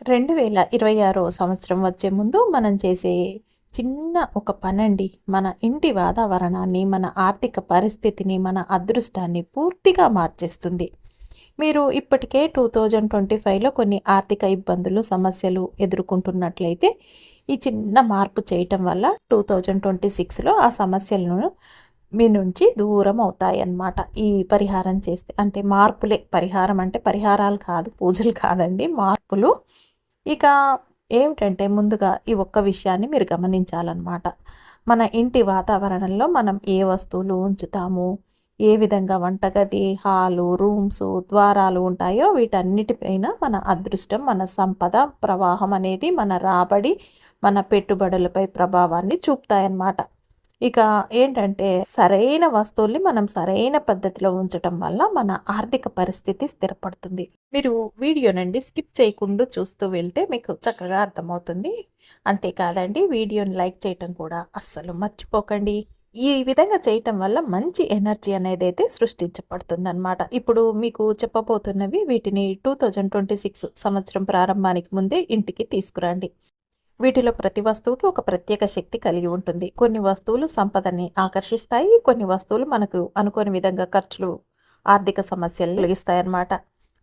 రెండు వేల ఇరవై ఆరో సంవత్సరం వచ్చే ముందు మనం చేసే చిన్న ఒక పనండి. మన ఇంటి వాతావరణాన్ని మన ఆర్థిక పరిస్థితిని మన అదృష్టాన్ని పూర్తిగా మార్చేస్తుంది. మీరు ఇప్పటికే టూ థౌజండ్ ట్వంటీ ఫైవ్లో కొన్ని ఆర్థిక ఇబ్బందులు సమస్యలు ఎదుర్కొంటున్నట్లయితే ఈ చిన్న మార్పు చేయటం వల్ల టూ థౌజండ్ ట్వంటీ సిక్స్లో ఆ సమస్యలను మీ నుంచి దూరం అవుతాయి అన్నమాట ఈ పరిహారం చేస్తే అంటే మార్పులే పరిహారం అంటే పరిహారాలు కాదు పూజలు కాదండి. మార్పులు ఇక ఏమిటంటే ముందుగా ఈ ఒక్క విషయాన్ని మీరు గమనించాలన్నమాట. మన ఇంటి వాతావరణంలో మనం ఏ వస్తువులు ఉంచుతాము? ఏ విధంగా వంటగది హాలు రూమ్స్ ద్వారాలు ఉంటాయో వీటన్నిటిపైన మన అదృష్టం మన సంపద ప్రవాహం అనేది మన రాబడి మన పెట్టుబడులపై ప్రభావాన్ని చూపుతాయన్నమాట. ఇక ఏంటంటే సరైన వస్తువుల్ని మనం సరైన పద్ధతిలో ఉంచటం వల్ల మన ఆర్థిక పరిస్థితి స్థిరపడుతుంది. మీరు వీడియో నుండి స్కిప్ చేయకుండా చూస్తూ వెళ్తే మీకు చక్కగా అర్థమవుతుంది. అంతేకాదండి వీడియోని లైక్ చేయటం కూడా అస్సలు మర్చిపోకండి. ఈ విధంగా చేయటం వల్ల మంచి ఎనర్జీ అనేది అయితే సృష్టించబడుతుంది అనమాట ఇప్పుడు మీకు చెప్పబోతున్నవి వీటిని టూ థౌజండ్ ట్వంటీ సిక్స్ సంవత్సరం ప్రారంభానికి ముందే ఇంటికి తీసుకురండి. వీటిలో ప్రతి వస్తువుకి ఒక ప్రత్యేక శక్తి కలిగి ఉంటుంది. కొన్ని వస్తువులు సంపదని ఆకర్షిస్తాయి కొన్ని వస్తువులు మనకు అనుకోని విధంగా ఖర్చులు ఆర్థిక సమస్యలు కలిగిస్తాయి అన్నమాట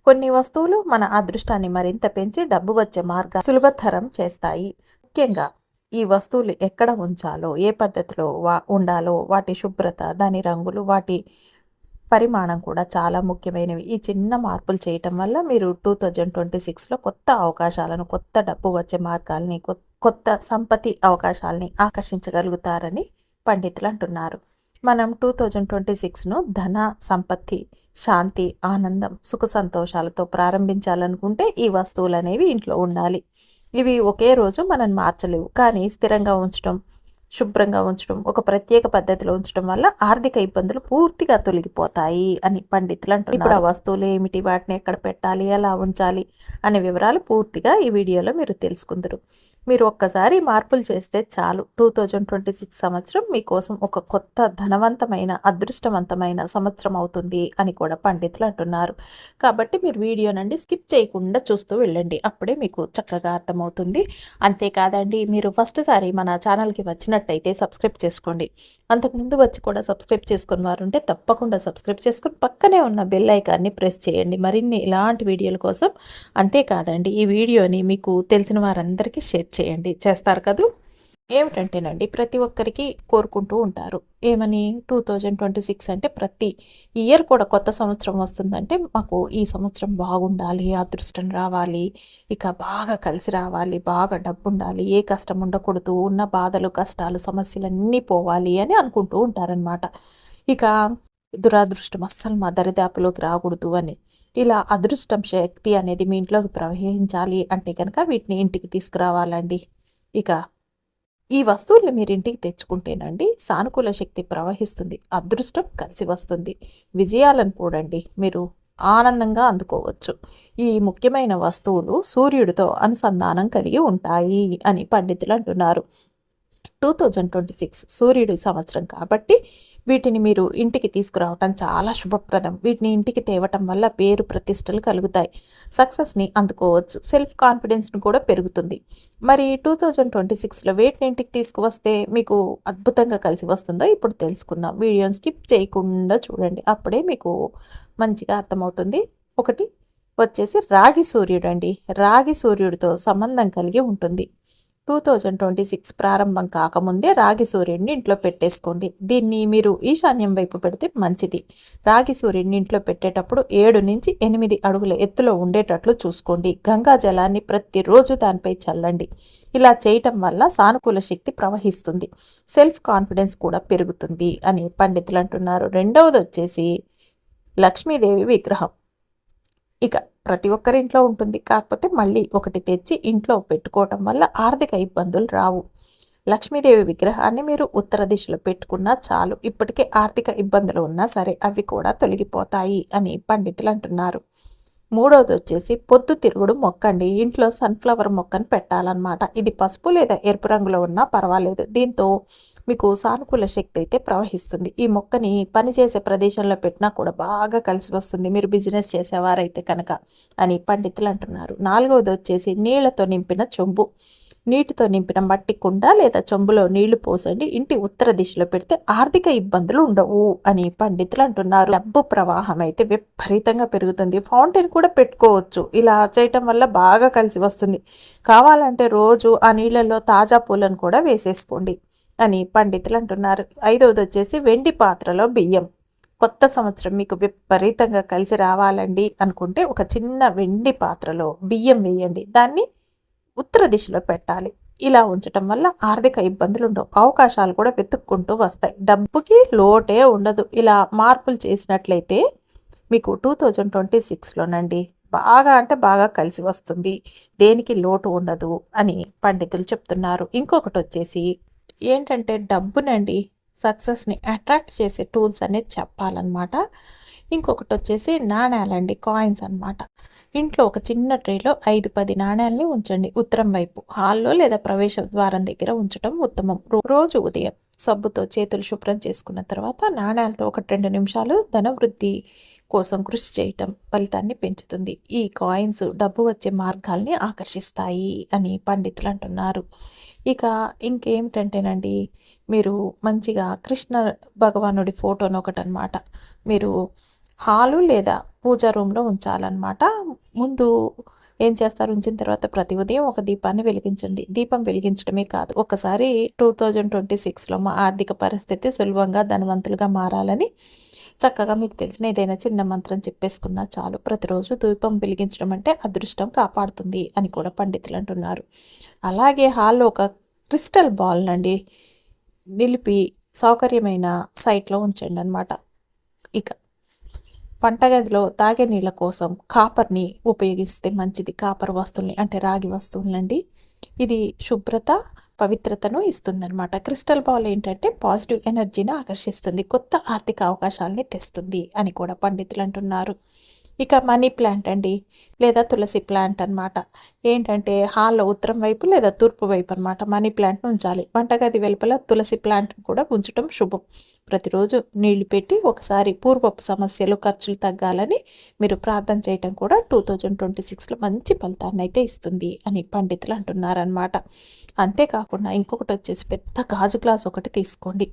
కొన్ని వస్తువులు మన అదృష్టాన్ని మరింత పెంచి డబ్బు వచ్చే మార్గం సులభతరం చేస్తాయి. ముఖ్యంగా ఈ వస్తువులు ఎక్కడ ఉంచాలో ఏ పద్ధతిలో వా ఉండాలో వాటి శుభ్రత దాని రంగులు వాటి పరిమాణం కూడా చాలా ముఖ్యమైనవి. ఈ చిన్న మార్పులు చేయటం వల్ల మీరు టూ థౌజండ్ ట్వంటీ సిక్స్లో కొత్త అవకాశాలను కొత్త డబ్బు వచ్చే మార్గాల్ని కొత్త సంపత్తి అవకాశాలని ఆకర్షించగలుగుతారని పండితులు అంటున్నారు. మనం టూ థౌజండ్ ట్వంటీ సిక్స్ను ధన సంపత్తి శాంతి ఆనందం సుఖ సంతోషాలతో ప్రారంభించాలనుకుంటే ఈ వస్తువులు అనేవి ఇంట్లో ఉండాలి. ఇవి ఒకే రోజు మనం మార్చలేవు. కానీ స్థిరంగా ఉంచడం శుభ్రంగా ఉంచడం ఒక ప్రత్యేక పద్ధతిలో ఉంచడం వల్ల ఆర్థిక ఇబ్బందులు పూర్తిగా తొలగిపోతాయి అని పండితులు అంటున్నారు. ఇప్పుడు ఆ వస్తువులు ఏమిటి? వాటిని ఎక్కడ పెట్టాలి? ఎలా ఉంచాలి? అనే వివరాలు పూర్తిగా ఈ వీడియోలో మీరు తెలుసుకుందరు. మీరు ఒక్కసారి మార్పులు చేస్తే చాలు. టూ థౌజండ్ ట్వంటీ సిక్స్ సంవత్సరం మీకోసం ఒక కొత్త ధనవంతమైన అదృష్టవంతమైన సంవత్సరం అవుతుంది అని కూడా పండితులు అంటున్నారు. కాబట్టి మీరు వీడియో నుండి స్కిప్ చేయకుండా చూస్తూ వెళ్ళండి. అప్పుడే మీకు చక్కగా అర్థమవుతుంది. అంతేకాదండి మీరు ఫస్ట్ సారి మన ఛానల్కి వచ్చినట్టయితే సబ్స్క్రైబ్ చేసుకోండి. అంతకుముందు వచ్చి కూడా సబ్స్క్రైబ్ చేసుకుని వారు ఉంటే తప్పకుండా సబ్స్క్రైబ్ చేసుకుని పక్కనే ఉన్న బెల్ ఐకాన్ని ప్రెస్ చేయండి. మరిన్ని ఇలాంటి వీడియోల కోసం అంతేకాదండి ఈ వీడియోని మీకు తెలిసిన వారందరికీ షేర్ చేయండి. చేస్తారు కదూ? ఏమిటంటేనండి ప్రతి ఒక్కరికి కోరుకుంటూ ఉంటారు. ఏమని? టూ థౌజండ్ ట్వంటీ సిక్స్ అంటే ప్రతి ఇయర్ కూడా కొత్త సంవత్సరం వస్తుందంటే మాకు ఈ సంవత్సరం బాగుండాలి అదృష్టం రావాలి ఇక బాగా కలిసి రావాలి బాగా డబ్బు ఉండాలి ఏ కష్టం ఉండకూడదు ఉన్న బాధలు కష్టాలు సమస్యలన్నీ పోవాలి అని అనుకుంటూ ఉంటారనమాట ఇక దురాదృష్టం అస్సలు మా దరిదాపులోకి రాకూడదు అని. ఇలా అదృష్టం శక్తి అనేది మీ ఇంట్లోకి ప్రవహించాలి అంటే కనుక వీటిని ఇంటికి తీసుకురావాలండి. ఇక ఈ వస్తువుల్ని మీరు ఇంటికి తెచ్చుకుంటేనండి సానుకూల శక్తి ప్రవహిస్తుంది అదృష్టం కలిసి వస్తుంది. విజయాలను కూడండి మీరు ఆనందంగా అందుకోవచ్చు. ఈ ముఖ్యమైన వస్తువులు సూర్యుడితో అనుసంధానం కలిగి ఉంటాయి అని పండితులు అంటున్నారు. టూ థౌజండ్ ట్వంటీ సిక్స్ సూర్యుడి సంవత్సరం కాబట్టి వీటిని మీరు ఇంటికి తీసుకురావటం చాలా శుభప్రదం. వీటిని ఇంటికి తేవటం వల్ల పేరు ప్రతిష్టలు కలుగుతాయి. సక్సెస్ని అందుకోవచ్చు. సెల్ఫ్ కాన్ఫిడెన్స్ని కూడా పెరుగుతుంది. మరి టూ థౌజండ్ ట్వంటీ సిక్స్లో వీటిని ఇంటికి తీసుకువస్తే మీకు అద్భుతంగా కలిసి వస్తుందో ఇప్పుడు తెలుసుకుందాం. వీడియోని స్కిప్ చేయకుండా చూడండి. అప్పుడే మీకు మంచిగా అర్థమవుతుంది. ఒకటి వచ్చేసి రాగి సూర్యుడు అండి. రాగి సూర్యుడితో సంబంధం కలిగి ఉంటుంది. టూ థౌజండ్ ట్వంటీ సిక్స్ ప్రారంభం కాకముందే రాగి సూర్యుడిని ఇంట్లో పెట్టేసుకోండి. దీన్ని మీరు ఈశాన్యం వైపు పెడితే మంచిది. రాగి సూర్యుడిని ఇంట్లో పెట్టేటప్పుడు ఏడు నుంచి ఎనిమిది అడుగుల ఎత్తులో ఉండేటట్లు చూసుకోండి. గంగా జలాన్ని ప్రతిరోజు దానిపై చల్లండి. ఇలా చేయటం వల్ల సానుకూల శక్తి ప్రవహిస్తుంది. సెల్ఫ్ కాన్ఫిడెన్స్ కూడా పెరుగుతుంది అని పండితులు అంటున్నారు. రెండవది వచ్చేసి లక్ష్మీదేవి విగ్రహం. ఇక ప్రతి ఒక్కరి ఇంట్లో ఉంటుంది. కాకపోతే మళ్ళీ ఒకటి తెచ్చి ఇంట్లో పెట్టుకోవటం వల్ల ఆర్థిక ఇబ్బందులు రావు. లక్ష్మీదేవి విగ్రహాన్ని మీరు ఉత్తర దిశలో పెట్టుకున్నా చాలు. ఇప్పటికే ఆర్థిక ఇబ్బందులు ఉన్నా సరే అవి కూడా తొలగిపోతాయి అని పండితులు అంటున్నారు. మూడవది వచ్చేసి పొద్దు తిరుగుడు మొక్కండి ఇంట్లో సన్ఫ్లవర్ మొక్కను పెట్టాలన్నమాట. ఇది పసుపు లేదా ఎరుపు రంగులో ఉన్నా పర్వాలేదు. దీంతో మీకు సానుకూల శక్తి అయితే ప్రవహిస్తుంది. ఈ మొక్కని పనిచేసే ప్రదేశంలో పెట్టినా కూడా బాగా కలిసి వస్తుంది. మీరు బిజినెస్ చేసేవారైతే కనుక అని పండితులు అంటున్నారు. నాలుగవది వచ్చేసి నీళ్ళతో నింపిన చెంబు. నీటితో నింపిన మట్టి కుండ లేదా చెంబులో నీళ్ళు పోసండి. ఇంటి ఉత్తర దిశలో పెడితే ఆర్థిక ఇబ్బందులు ఉండవు అని పండితులు అంటున్నారు. డబ్బు ప్రవాహం అయితే విపరీతంగా పెరుగుతుంది. ఫౌంటైన్ కూడా పెట్టుకోవచ్చు. ఇలా చేయటం వల్ల బాగా కలిసి వస్తుంది. కావాలంటే రోజు ఆ నీళ్ళల్లో తాజా పూలను కూడా వేసేసుకోండి. అని పండితులు అంటున్నారు. ఐదవది వచ్చేసి వెండి పాత్రలో బియ్యం. కొత్త సంవత్సరం మీకు విపరీతంగా కలిసి రావాలండి అనుకుంటే ఒక చిన్న వెండి పాత్రలో బియ్యం వేయండి. దాన్ని ఉత్తర దిశలో పెట్టాలి. ఇలా ఉంచటం వల్ల ఆర్థిక ఇబ్బందులు ఉండవు. అవకాశాలు కూడా వెతుక్కుంటూ వస్తాయి. డబ్బుకి లోటే ఉండదు. ఇలా మార్పులు చేసినట్లయితే మీకు టూ థౌజండ్ ట్వంటీ సిక్స్లోనండి బాగా అంటే బాగా కలిసి వస్తుంది. దేనికి లోటు ఉండదు అని పండితులు చెప్తున్నారు. ఇంకొకటి వచ్చేసి ఏంటంటే డబ్బునండి సక్సెస్ని అట్రాక్ట్ చేసే టూల్స్ అనేది చెప్పాలన్నమాట. ఇంకొకటి వచ్చేసి నాణ్యాలండి కాయిన్స్ అనమాట ఇంట్లో ఒక చిన్న ట్రేలో ఐదు పది నాణ్యాలని ఉంచండి. ఉత్తరం వైపు హాల్లో లేదా ప్రవేశ ద్వారం దగ్గర ఉంచడం ఉత్తమం. రోజు ఉదయం సబ్బుతో చేతులు శుభ్రం చేసుకున్న తర్వాత నాణ్యాలతో ఒకటి రెండు నిమిషాలు ధనవృద్ధి కోసం కృషి చేయటం ఫలితాన్ని పెంచుతుంది. ఈ కాయిన్స్ డబ్బు వచ్చే మార్గాల్ని ఆకర్షిస్తాయి అని పండితులు అంటున్నారు. ఇక ఇంకేమిటంటేనండి మీరు మంచిగా కృష్ణ భగవానుడి ఫోటోను ఒకటి అనమాట మీరు హాలు లేదా పూజా రూమ్లో ఉంచాలన్నమాట. ముందు ఏం చేస్తారు? ఉంచిన తర్వాత ప్రతి ఉదయం ఒక దీపాన్ని వెలిగించండి. దీపం వెలిగించడమే కాదు ఒకసారి టూ థౌజండ్ ట్వంటీ సిక్స్లో మా ఆర్థిక పరిస్థితి సులభంగా ధనవంతులుగా మారాలని చక్కగా మీకు తెలిసిన ఏదైనా చిన్న మంత్రం చెప్పేసుకున్నా చాలు. ప్రతిరోజు దీపం వెలిగించడం అంటే అదృష్టం కాపాడుతుంది అని కూడా పండితులు అంటున్నారు. అలాగే హాల్లో ఒక క్రిస్టల్ బాల్ నండి నిలిపి సౌకర్యమైన సైట్లో ఉంచండి అనమాట ఇక వంటగదిలో తాగే నీళ్ళ కోసం కాపర్ని ఉపయోగిస్తే మంచిది. కాపర్ వస్తువుల్ని అంటే రాగి వస్తువులండి. ఇది శుభ్రత పవిత్రతను ఇస్తుందన్నమాట. క్రిస్టల్ బాల్ ఏంటంటే పాజిటివ్ ఎనర్జీని ఆకర్షిస్తుంది. కొత్త ఆర్థిక అవకాశాలని తెస్తుంది అని కూడా పండితులు అంటున్నారు. ఇక మనీ ప్లాంట్ అండి లేదా తులసి ప్లాంట్ అనమాట ఏంటంటే హాల్లో ఉత్తరం వైపు లేదా తూర్పు వైపు అనమాట మనీ ప్లాంట్ను ఉంచాలి. వంటగది వెలుపల తులసి ప్లాంట్ను కూడా ఉంచడం శుభం. ప్రతిరోజు నీళ్ళు పెట్టి ఒకసారి పూర్వపు సమస్యలు ఖర్చులు తగ్గాలని మీరు ప్రార్థన చేయటం కూడా టూ థౌజండ్ ట్వంటీ సిక్స్లో మంచి ఫలితాన్ని అయితే ఇస్తుంది అని పండితులు అంటున్నారనమాట అంతేకాకుండా ఇంకొకటి వచ్చేసి పెద్ద గాజు గ్లాస్ ఒకటి తీసుకోండి.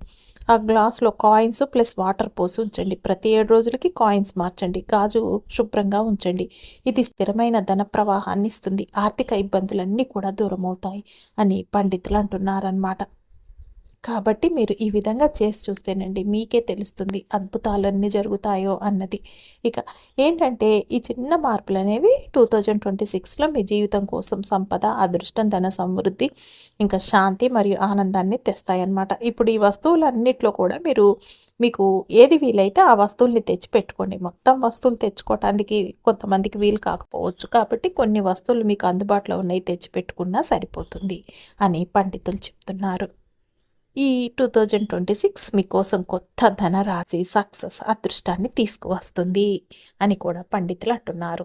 ఆ గ్లాస్లో కాయిన్స్ ప్లస్ వాటర్ పోసి ఉంచండి. ప్రతి ఏడు రోజులకి కాయిన్స్ మార్చండి. గాజు శుభ్రంగా ఉంచండి. ఇది స్థిరమైన ధన ప్రవాహాన్ని ఇస్తుంది. ఆర్థిక ఇబ్బందులన్నీ కూడా దూరం అవుతాయి అని పండితులు అంటున్నారన్నమాట. కాబట్టి మీరు ఈ విధంగా చేసి చూస్తేనండి మీకే తెలుస్తుంది అద్భుతాలు అన్నీ జరుగుతాయో అన్నది. ఇక ఏంటంటే ఈ చిన్న మార్పులు అనేవి టూ థౌజండ్ ట్వంటీ సిక్స్లో మీ జీవితం కోసం సంపద అదృష్టం ధన సమృద్ధి ఇంకా శాంతి మరియు ఆనందాన్ని తెస్తాయన్నమాట. ఇప్పుడు ఈ వస్తువులన్నిట్లో కూడా మీరు మీకు ఏది వీలైతే ఆ వస్తువుల్ని తెచ్చి పెట్టుకోండి మొత్తం వస్తువులు తెచ్చుకోవటానికి కొంతమందికి వీలు కాకపోవచ్చు కాబట్టి కొన్ని వస్తువులు మీకు అందుబాటులో ఉన్నాయి తెచ్చిపెట్టుకున్నా సరిపోతుంది అని పండితులు చెప్తున్నారు. ఈ టూ థౌజండ్ ట్వంటీ సిక్స్ మీకోసం కొత్త ధనరాశి సక్సెస్ అదృష్టాన్ని తీసుకువస్తుంది అని కూడా పండితులు అంటున్నారు.